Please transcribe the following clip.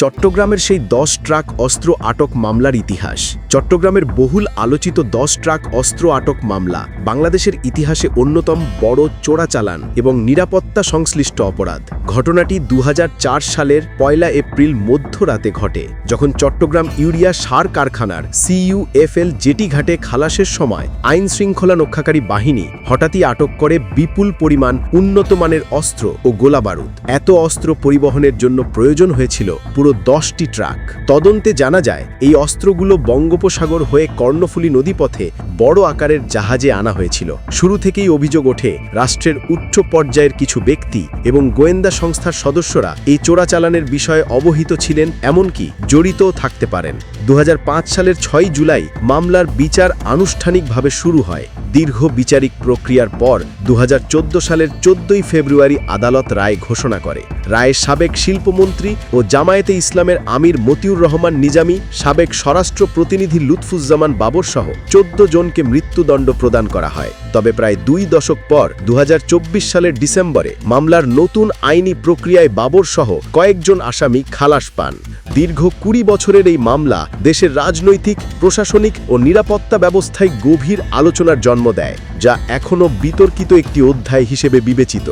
চট্টগ্রামের সেই দশ ট্রাক অস্ত্র আটক মামলার ইতিহাস। চট্টগ্রামের বহুল আলোচিত দশ ট্রাক অস্ত্র আটক মামলা বাংলাদেশের ইতিহাসে অন্যতম বড় চোরাচালান এবং নিরাপত্তা সংশ্লিষ্ট অপরাধ। ঘটনাটি দুহাজার চার সালের পয়লা এপ্রিল মধ্যরাতে ঘটে, যখন চট্টগ্রাম ইউরিয়া সার কারখানার সিইউএফএল জেটি ঘাটে খালাসের সময় আইন শৃঙ্খলা রক্ষাকারী বাহিনী হঠাৎই আটক করে বিপুল পরিমাণ উন্নত মানের অস্ত্র ও গোলাবারুদ। এত অস্ত্র পরিবহনের জন্য প্রয়োজন হয়েছিল পুরো দশটি ট্রাক। তদন্তে জানা যায়, এই অস্ত্রগুলো বঙ্গোপসাগর হয়ে কর্ণফুলী নদীপথে বড় আকারের জাহাজে আনা হয়েছিল। শুরু থেকেই অভিযোগ ওঠে, রাষ্ট্রের উচ্চ পর্যায়ের কিছু ব্যক্তি এবং গোয়েন্দা সংস্থার সদস্যরা এই চোরাচালানের বিষয়ে অবহিত ছিলেন, এমনকি জড়িতও থাকতে পারেন। দু হাজার পাঁচ সালের ছয় জুলাই মামলার বিচার আনুষ্ঠানিকভাবে শুরু হয়। দীর্ঘ বিচারিক প্রক্রিয়ার পর দু হাজার চোদ্দ সালের চোদ্দই ফেব্রুয়ারি আদালত রায় ঘোষণা করে। রায়ে সাবেক শিল্পমন্ত্রী ও জামায়াতে ইসলামের আমির মতিউর রহমান নিজামী, সাবেক স্বরাষ্ট্র প্রতিনিধি লুৎফুজ্জামান বাবর সহ চোদ্দ জনকে মৃত্যুদণ্ড প্রদান করা হয়। তবে প্রায় দুই দশক পর দু হাজার চব্বিশ সালের ডিসেম্বরে মামলার নতুন আইনি প্রক্রিয়ায় বাবর সহ কয়েকজন আসামি খালাস পান। দীর্ঘ কুড়ি বছরের এই মামলা দেশের রাজনৈতিক, প্রশাসনিক ও নিরাপত্তা ব্যবস্থায় গভীর আলোচনার জন্ম দেয়, যা এখনও বিতর্কিত একটি অধ্যায় হিসেবে বিবেচিত।